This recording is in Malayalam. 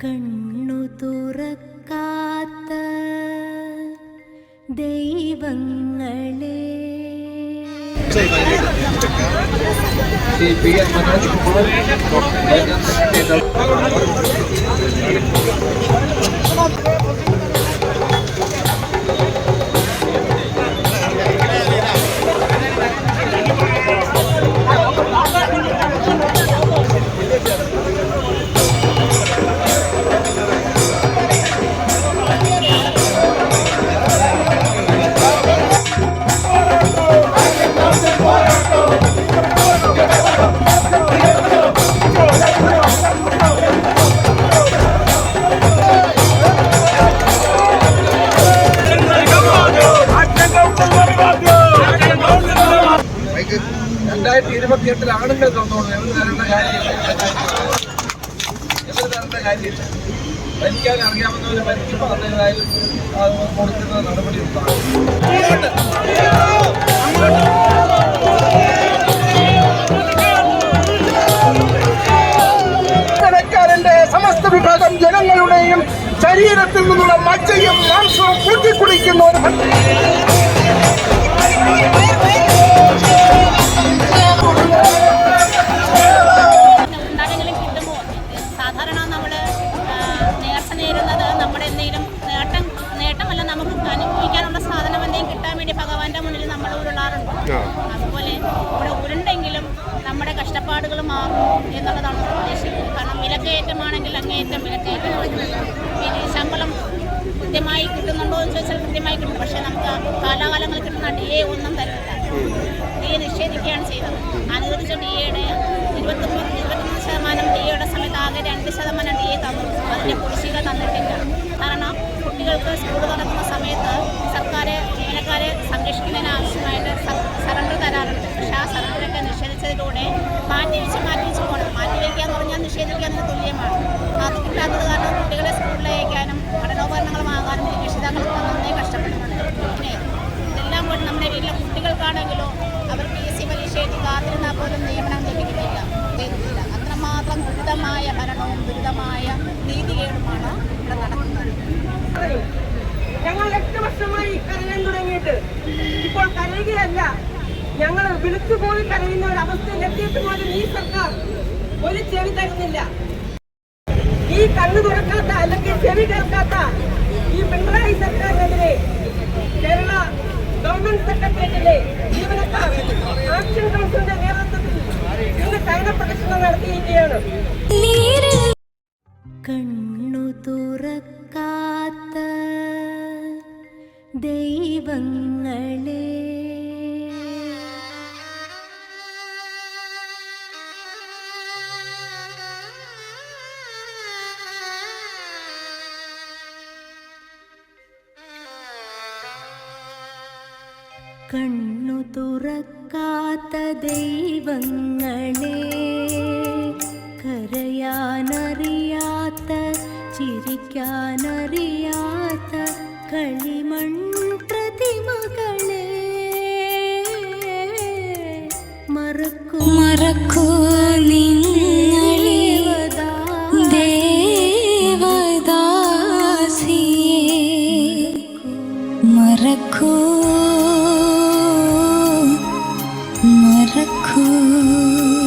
കണ്ണു തുറക്കാത്ത ദൈവങ്ങളെ. മനോജ് കുമാർ രണ്ടായിരത്തി ഇരുപത്തി എട്ടിൽ ആണുങ്ങൾ തന്നോളൂ കടക്കാരന്റെ സമസ്ത വിഭാഗം ജനങ്ങളുടെയും ശരീരത്തിൽ നിന്നുള്ള മജ്ജയും മാംസവും കൂട്ടിക്കുടിക്കുന്ന ഒരു അതുപോലെ ഇവിടെ ഉരുണ്ടെങ്കിലും നമ്മുടെ കഷ്ടപ്പാടുകൾ മാറും എന്നുള്ളതാണ് ഉദ്ദേശിക്കുന്നത്. കാരണം വിലക്കയറ്റമാണെങ്കിൽ അങ്ങേയറ്റം വിലക്കയറ്റമാണ് പിന്നെ ശമ്പളം കൃത്യമായി കിട്ടുന്നുണ്ടോ എന്ന് ചോദിച്ചാൽ കൃത്യമായി കിട്ടും. പക്ഷേ നമുക്ക് കാലാകാലങ്ങൾ കിട്ടുന്ന ഡി എ ഒന്നും തരില്ല ഡി എ നിഷേധിക്കുകയാണ് ചെയ്തത് അനുവദിച്ച ഡി എയുടെ ഇരുപത്തൊമ്പത് കിട്ടാത്തത് കാരണം കുട്ടികളെ സ്കൂളിൽ അയക്കാനും പഠനോപകരണങ്ങൾ വാങ്ങാനും രക്ഷിതാക്കൾ നന്നായി കഷ്ടപ്പെടുന്നുണ്ട്. പിന്നെ ഇതെല്ലാം കൊണ്ട് നമ്മുടെ വീട്ടിലെ കുട്ടികൾക്കാണെങ്കിലോ അവർ പി എസ് സി പരീക്ഷയ്ക്ക് കാത്തിരുന്നാൽ പോലും നിയമനം ലഭിക്കുന്നില്ല ലഭിക്കുന്നില്ല. അത്രമാത്രം ദുരിതമായ ഭരണവും ദുരിതമായ നീതികേടുമാണ് ഇവിടെ നടക്കുന്നത്. ഞങ്ങൾ എട്ട് വർഷമായി കരയാൻ തുടങ്ങിയിട്ട്. ഇപ്പോൾ കരയുകയല്ല ഞങ്ങൾ വിളിച്ചുപോയി കരയുന്ന ഒരു അവസ്ഥയിൽ എത്തിയിട്ട് പോലും ഈ സർക്കാർ ഒരു ചെവി തരുന്നില്ല. ഈ കണ്ണു തുറക്കാത്ത അല്ലെങ്കിൽ ചെവി കേൾക്കാത്ത ഈ പിണറായി സർക്കാരിനെതിരെ കേരള ഗവൺമെന്റ് സെക്രട്ടേറിയറ്റിലെ ജീവനക്കാർ ആക്ഷൻ കൗൺസിലിന്റെ നേതൃത്വത്തിൽ ഇന്ന് കൈന പ്രദർശനം നടത്തിയിരിക്കുകയാണ്. കണ്ണു തുറക്കാത്ത ദൈവങ്ങളെ കണ്ണു തുറക്കാത്ത ദൈവങ്ങളെ കരയാനറിയാത്ത ചിരിക്കാനറിയാത്ത കളിമൺ പ്രതിമകളെ മറക്കൂ മറക്കൂ നീ रखूं